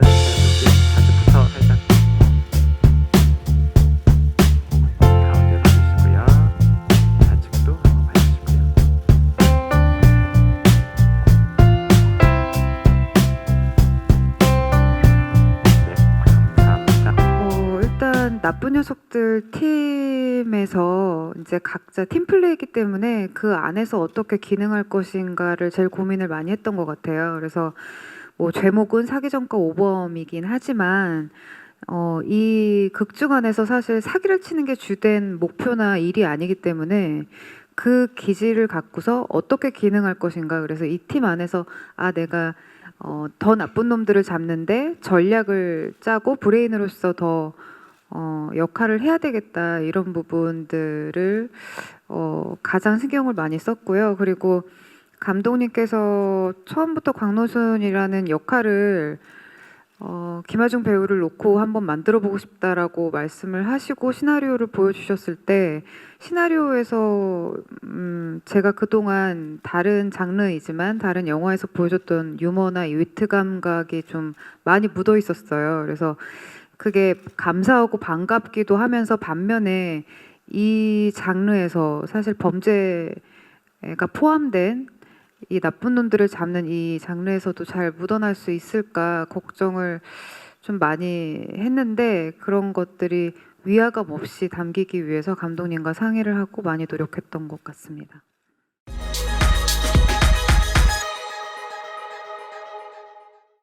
네, 일단 나쁜 녀석들 팀에서 이제 각자 팀 플레이이기 때문에 그 안에서 어떻게 기능할 것인가를 제일 고민을 많이 했던 것 같아요. 그래서 뭐 제목은 사기전과 오범이긴 하지만 어, 이 극중 안에서 사실 사기를 치는 게 주된 목표나 일이 아니기 때문에 그 기질을 갖고서 어떻게 기능할 것인가. 그래서 이 팀 안에서 아 내가 어, 더 나쁜 놈들을 잡는데 전략을 짜고 브레인으로서 더 어, 역할을 해야 되겠다 이런 부분들을 어, 가장 신경을 많이 썼고요. 그리고 감독님께서 처음부터 광노순이라는 역할을 어, 김하중 배우를 놓고 한번 만들어 보고 싶다라고 말씀을 하시고 시나리오를 보여주셨을 때 시나리오에서 음, 제가 그동안 다른 장르이지만 다른 영화에서 보여줬던 유머나 이 위트 감각이 좀 많이 묻어 있었어요. 그래서 그게 감사하고 반갑기도 하면서 반면에 이 장르에서 사실 범죄가 포함된 이 나쁜 놈들을 잡는 이 장르에서도 잘 묻어날 수 있을까 걱정을 좀 많이 했는데 그런 것들이 위화감 없이 담기기 위해서 감독님과 상의를 하고 많이 노력했던 것 같습니다.